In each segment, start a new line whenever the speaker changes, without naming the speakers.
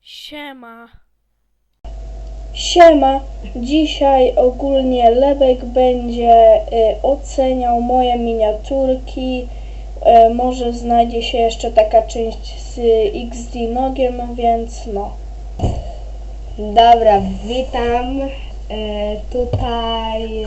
Siema.
Siema, dzisiaj ogólnie Lebek będzie y, oceniał moje miniaturki. Y, może znajdzie się jeszcze taka część z XD Nogiem, więc no.
Dobra, witam. E, tutaj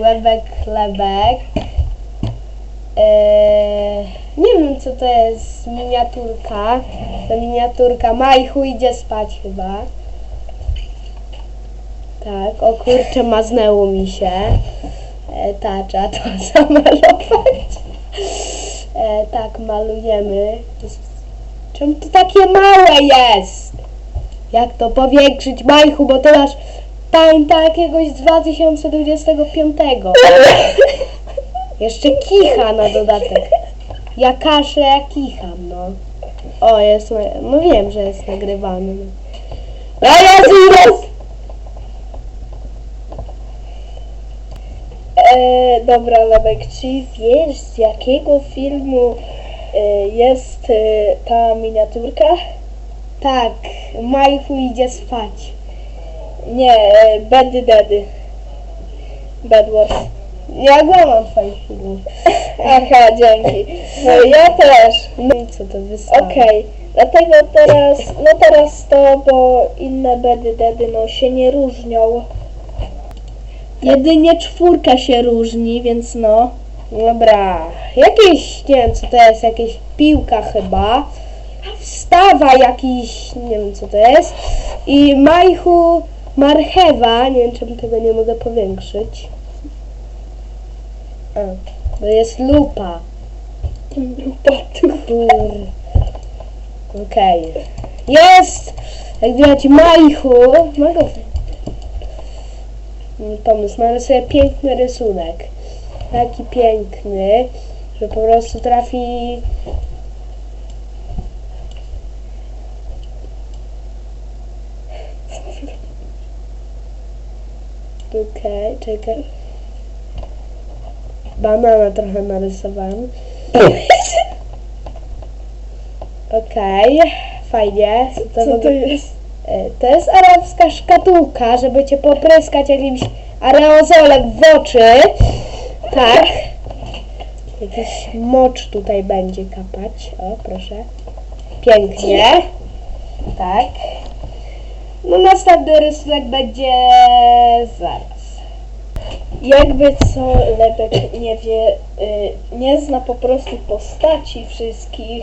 Łebek Lebek. E, nie wiem co to jest miniaturka. Ta miniaturka Majchu idzie spać chyba. Tak, o kurczę, maznęło mi się. E, trzeba to zamalować. E, tak, malujemy. Czemu to takie małe jest? Jak to powiększyć, Majchu, bo to masz pańta jakiegoś z 2025. Jeszcze kicha na dodatek. Ja kaszę, ja kicham, no. O, jest, no wiem, że jest nagrywany. No Jezu, jest!
E, dobra Lebek, czy wiesz z jakiego filmu e, jest e, ta miniaturka?
Tak, Majchu idzie spać.
Nie, e, Bedy Dedy. Bad Wars.
Ja oglądam twoich filmów.
Aha, dzięki. No ja też.
No i co to wystawa?
Okej, dlatego teraz, no teraz to, bo inne bedy dedy no się nie różnią. Jedynie czwórka się różni, więc no.
Dobra, jakieś, nie wiem co to jest, jakieś piłka chyba. Wstawa jakiś, nie wiem co to jest. I Majchu marchewa, nie wiem czemu tego nie mogę powiększyć. A, to jest lupa.
Lupa tu.
Kur... Okej. Jest! Jak widać Majchu, mogę... Pomysł, mamy sobie piękny rysunek. Taki piękny, że po prostu trafi... Okej, czekaj. Banana trochę narysowałem. Okej, fajnie.
Co
w
to jest?
E, To jest arabska szkatułka, żeby cię popryskać jakimś aerozolem w oczy. Tak. Jakiś mocz tutaj będzie kapać. O, proszę. Pięknie. Tak. No następny rysunek będzie zaraz.
Jakby co Lebek nie wie, y, nie zna po prostu postaci wszystkich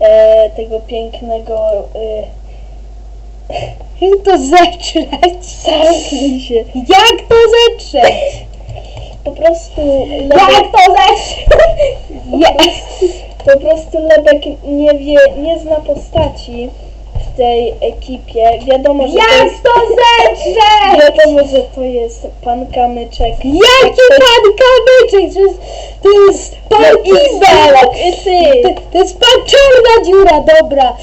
e, tego pięknego y,
Jak to zetrzeć?
zamknij się.
Jak to zetrzeć?
Po prostu
Jak
Lebek,
to zetrzeć?
Po prostu Lebek nie wie, nie zna postaci w tej ekipie. Wiadomo, że to
Jak
jest,
to
wiadomo, że to jest pan Kamyczek.
Jaki pan kamyczek? To jest, to jest pan Ibel!
I ty!
To, to jest pan czarna dziura, dobra.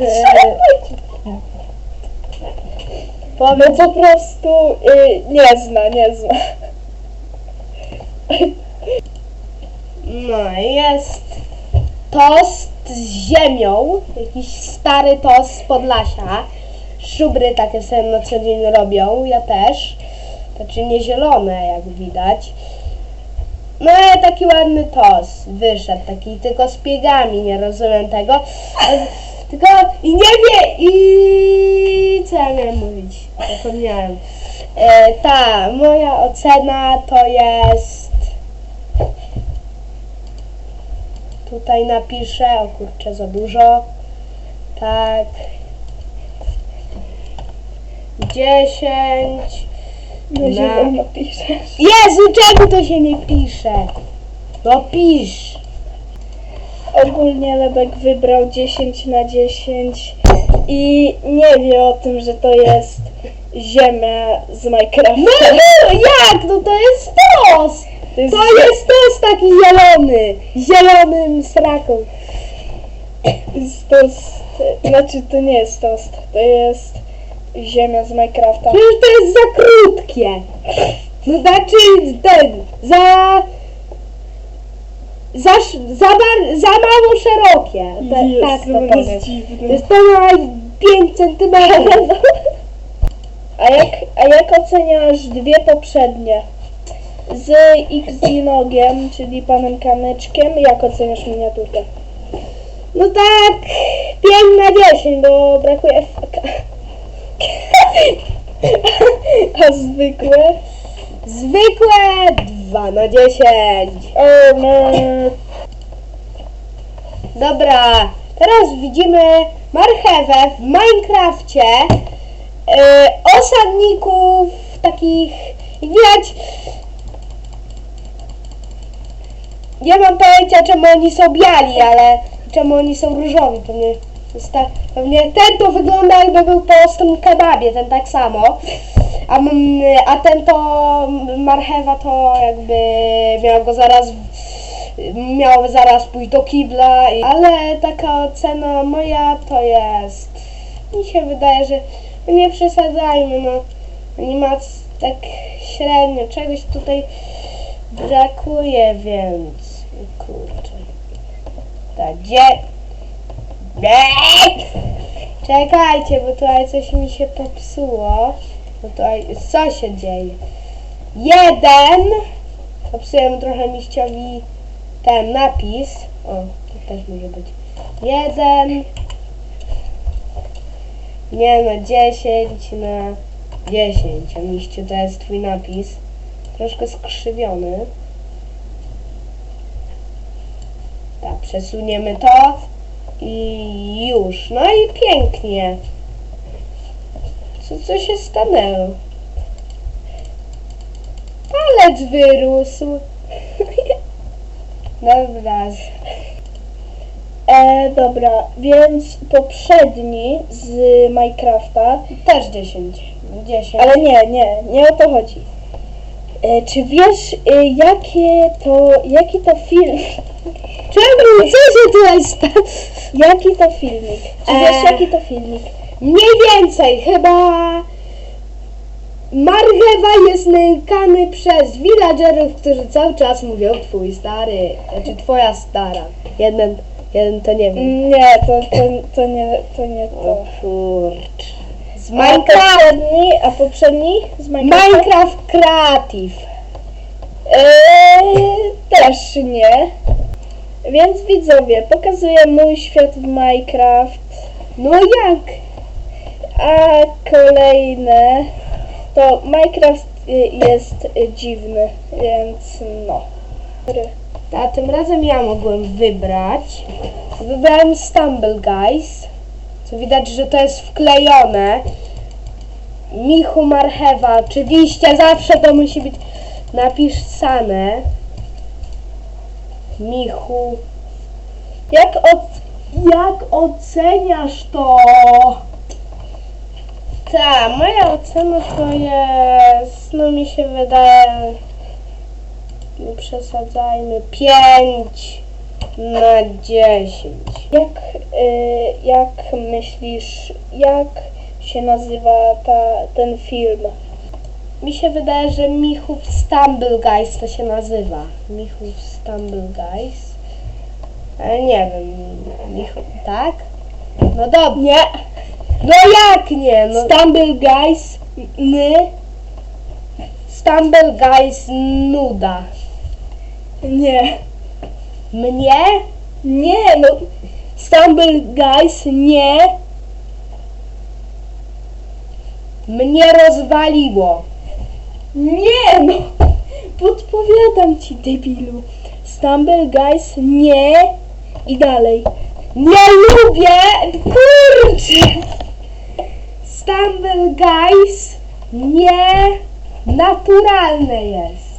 E,
No po prostu y, nie zna, nie zna.
No jest tost z ziemią, jakiś stary tost z Podlasia. Szubry takie sobie na co dzień robią, ja też. Znaczy nie zielone, jak widać. No ale taki ładny tost wyszedł, taki tylko z piegami, nie rozumiem tego. Tylko i nie wie i co ja miałem mówić? Zapomniałem. E, ta, moja ocena to jest Tutaj napiszę, o kurczę, za dużo. Tak. 10.
No
Na-
zielono piszesz.
Jezu, czemu to się nie pisze? No pisz.
Ogólnie Lebek wybrał 10 na 10 i nie wie o tym, że to jest ziemia z Minecrafta.
No, no jak? No to jest tost.
To jest,
To jest tost taki zielony. Zielonym sraką.
jest znaczy to nie jest tost, to jest ziemia z Minecrafta.
Przecież to jest za krótkie. No znaczy ten, za... Za, sz- za, bar, za mało szerokie. Te,
Jezu,
tak to
jest
powiem.
dziwne.
Jest to ma 5 centymetrów.
A jak, a jak oceniasz dwie poprzednie? Z Xinogiem, czyli panem Kamyczkiem, jak oceniasz miniaturkę?
No tak, 5 na 10, bo brakuje faka.
A zwykłe?
Zwykłe 2 na 10.
O no.
Dobra, teraz widzimy marchewę w Minecrafcie. Yy, osadników takich, jak widać, nie mam pojęcia czemu oni są biali, ale czemu oni są różowi, pewnie, jest tak- pewnie ten to wygląda jakby był po ostym kebabie, ten tak samo, a, a ten to marchewa to jakby miał go zaraz miał zaraz pójść do kibla, ale taka ocena moja to jest, mi się wydaje, że nie przesadzajmy, no. Animacja tak średnio, czegoś tutaj brakuje, więc kurczę, ta dzie... Nie! Czekajcie, bo tutaj coś mi się popsuło, bo tutaj co się dzieje? Jeden, popsułem trochę miściowi ten napis. O, to też może być. Jeden. Nie no, 10 na 10. A miście to jest twój napis. Troszkę skrzywiony. Tak, przesuniemy to. I już. No i pięknie. Co, co się stanęło? Palec wyrósł. Dobra.
E, dobra, więc poprzedni z Minecrafta,
Też 10. 10.
ale nie, nie, nie o to chodzi. E, czy wiesz, e, jakie to, jaki to film,
czemu? Co się tutaj stało?
jaki to filmik? Czy wiesz,
E.
jaki to filmik?
Mniej więcej, chyba Marchewa jest nękany przez villagerów, którzy cały czas mówią twój stary, znaczy twoja stara. Jeden, jeden to nie wiem.
Nie, to, to, to nie, to nie to.
kurcz. Z
A
Minecraft,
poprzedni, a poprzedni z Minecrafta?
Minecraft Creative.
Eee, też nie. Więc widzowie, pokazuję mój świat w Minecraft,
No jak?
a kolejne to Minecraft y, jest y, dziwny, więc no.
A tym razem ja mogłem wybrać. Wybrałem Stumble Guys. Co widać, że to jest wklejone. Michu Marchewa. Oczywiście zawsze to musi być napisane. Michu.
Jak, o, jak oceniasz to?
Ta, moja ocena to jest, no mi się wydaje, nie przesadzajmy, 5 na 10.
Jak, y, jak myślisz, jak się nazywa ta, ten film?
Mi się wydaje, że Michów Stumble Guys to się nazywa. Michów Stumble Guys. Ale nie wiem, Michów, tak? No dobrze.
Nie.
No jak nie? No,
Stumble Guys, my,
Stumble Guys nuda.
nie.
Mnie?
Nie, no. Stumble Guys, nie.
Mnie rozwaliło.
Nie, no. Podpowiadam ci, debilu. Stumble Guys, nie. I dalej.
Nie lubię! Kurczę! Stumble Guys nie naturalne jest.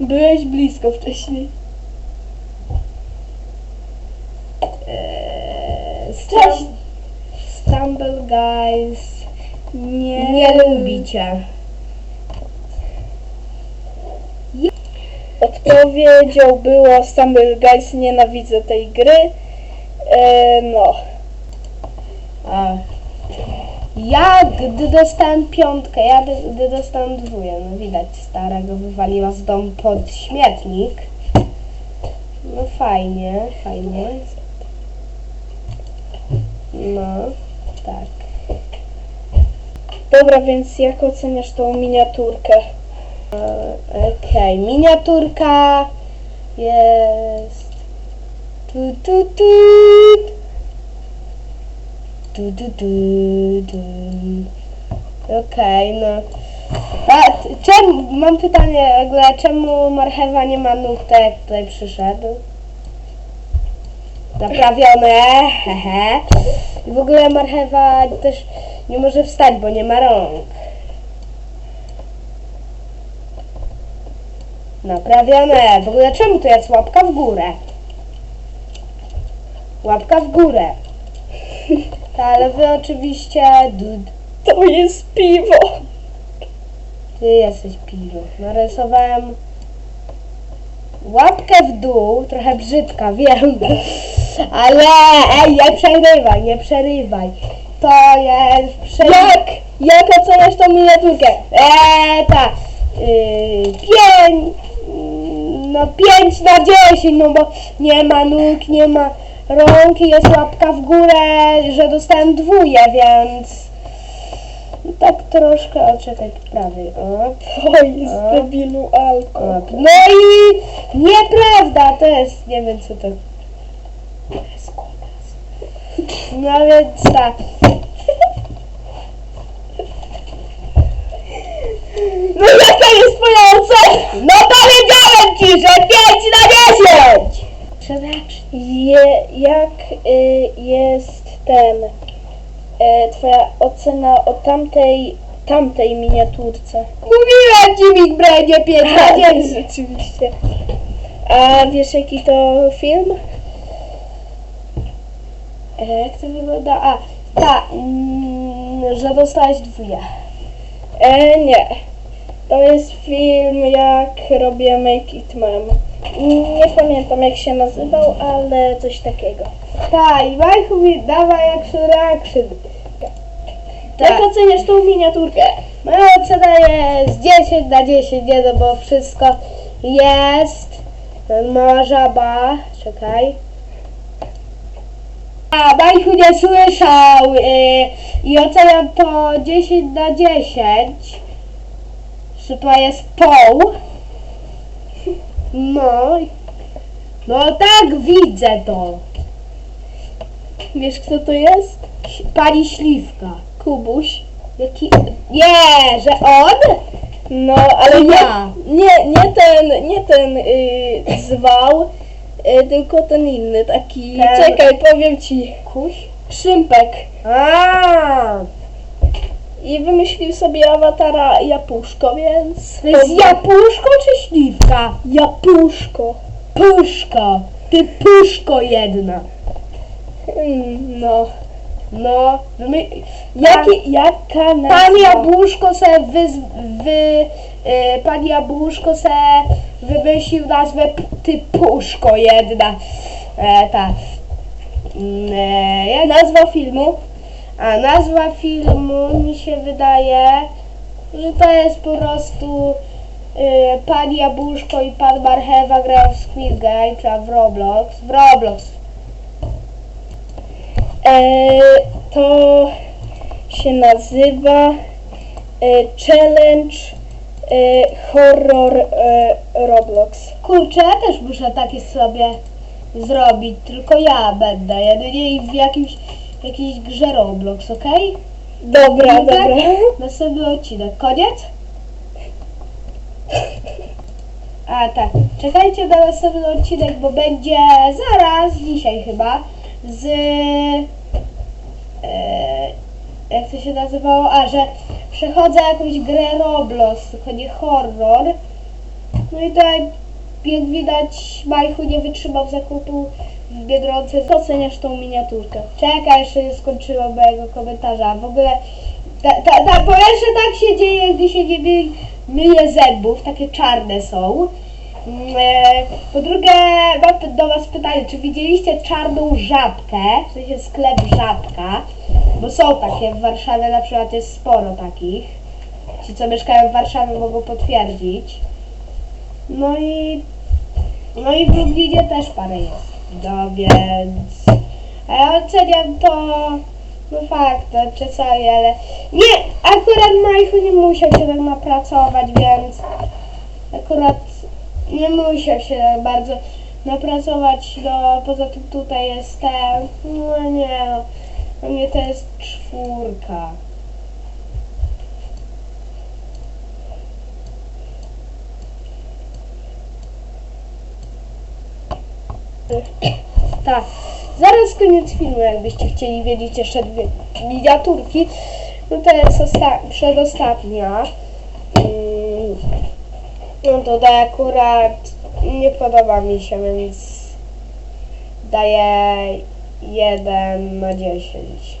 Byłeś blisko wcześniej.
Eee,
Cześć.
Stumble Guys
Nie.
nie lubicie.
Odpowiedzią było Stumble Guys, nienawidzę tej gry. E, no.
A. Ja gdy dostałem piątkę, ja gdy dostałem dwóję, no widać starego wywaliła z domu pod śmietnik. No fajnie, fajnie. No, tak.
Dobra, więc jak oceniasz tą miniaturkę?
Okej, miniaturka jest. Tu, tu, tu. Tu, tu, tu, tu. Okej, no. A, mam pytanie, w ogóle, czemu marchewa nie ma nóg, tak jak tutaj przyszedł? Naprawione, hehe. I w ogóle marchewa też nie może wstać, bo nie ma rąk. Naprawione. W ogóle czemu to jest łapka w górę? Łapka w górę. Ale wy oczywiście...
To jest piwo!
Ty jesteś piwo. Narysowałem łapkę w dół, trochę brzydka, wiem. Ale ej, nie przerywaj, nie przerywaj. To jest...
Jak? Jak oceniasz tą miniaturkę?
Eee, tak. Yy, pięć, no pięć na dziesięć, no bo nie ma nóg, nie ma rąk i jest łapka w górę, że dostałem dwóje, więc tak troszkę, o czekaj, prawej, o,
debilu
o.
alko.
No i nieprawda, to jest, nie wiem co to. No więc tak.
No jaka jest twoja ocena?
No powiedziałem ci, że 5 na 10! Przepraszam.
Je, jak y, jest ten y, twoja ocena o tamtej tamtej miniaturce?
Mówiłem ci, 5 na 10.
Rzeczywiście. A wiesz jaki to film?
E, Jak to wygląda? A, ta, mm, że dostałeś dwóje.
E, nie. To jest film jak robię Make It Mem. Nie pamiętam jak się nazywał, ale coś takiego.
Ta, i Majku mi dawaj action reaction.
Jak
Tak.
oceniasz tą miniaturkę?
Moja ocena jest 10 na 10, nie no bo wszystko jest. Mała żaba, czekaj. A, Majku nie słyszał y, i oceniam to 10 na 10. Że to jest poł. No. No tak widzę to.
Wiesz kto to jest?
Pani Śliwka.
Kubuś.
Jaki... Nie, że on?
No, ale nie,
ja.
nie, nie ten, nie ten y, zwał, y, tylko ten inny, taki,
Ten-
czekaj, powiem ci,
Kuś?
Szympek.
A,
I wymyślił sobie awatara Japuszko, więc...
to jest jabłuszko czy śliwka?
Japuszko.
Puszko. Ty puszko jedna.
Mm, No.
No, my,
Jaki, jaka nazwa?
pan Jabłuszko se wy, wy y, pan Jabłuszko se wymyślił nazwę p- ty puszko jedna. E, tak. Mm, E, jak
Nazwa filmu?
A nazwa filmu mi się wydaje, że to jest po prostu y, pan Jabłuszko i pan Marchewa grają w Squid Game, w Roblox. W Roblox.
E, to się nazywa e, Challenge e, Horror e, Roblox.
Kurczę, ja też muszę takie sobie zrobić, tylko ja będę. Jedynie w jakimś, jakiejś grze Roblox, okej?
Dobra,
No tak?
dobra.
Następny odcinek. Koniec? A tak, czekajcie na następny odcinek, bo będzie zaraz, dzisiaj chyba, z... E, jak to się nazywało? A, że przechodzę jakąś grę Roblox, tylko nie horror. No i tak, jak widać, Majchu nie wytrzymał zakupu w Biedronce.
Co oceniasz tą miniaturkę?
Czekaj, jeszcze nie skończyłam mojego komentarza. W ogóle, ta, ta, ta, po pierwsze tak się dzieje, gdy się nie my, myje zębów, takie czarne są. Mm, E, po drugie, mam do was pytanie, czy widzieliście czarną żabkę, w sensie sklep żabka? Bo są takie, w Warszawie na przykład jest sporo takich. Ci, co mieszkają w Warszawie mogą potwierdzić. No i... No i w Lublinie też parę jest. No więc... A ja oceniam to... No fakt, to czasami, ale... Nie! Akurat Majchu nie musiał się tak napracować, więc... Akurat nie musiał się bardzo napracować, no poza tym tutaj jestem, no nie, no, mnie to jest czwórka. Tak, zaraz koniec filmu, jakbyście chcieli wiedzieć jeszcze dwie miniaturki. No to jest osta- przedostatnia. Mm, no to da akurat nie podoba mi się, więc daję 1 na 10.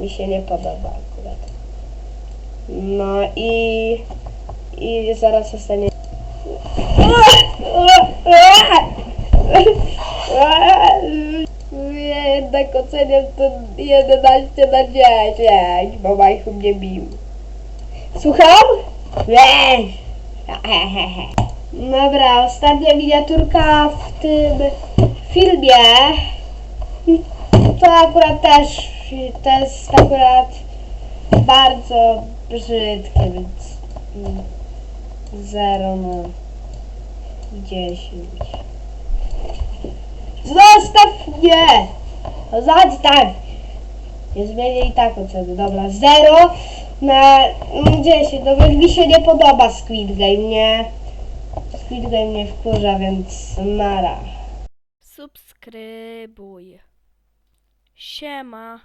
Mi się nie podoba akurat. No i i zaraz zostanie. Oceniam to 11 na 10, bo Majchu mnie bił. Słucham? Dobra, ostatnia miniaturka w tym filmie. To akurat też, to jest akurat bardzo brzydkie, więc 0 na 10. Zostaw mnie! Zostaw! Nie zmienię i tak oceny. Dobra, 0 na mm, 10. No mi się nie podoba Squid Game, nie? Squid Game mnie wkurza, więc nara.
Subskrybuj. Siema.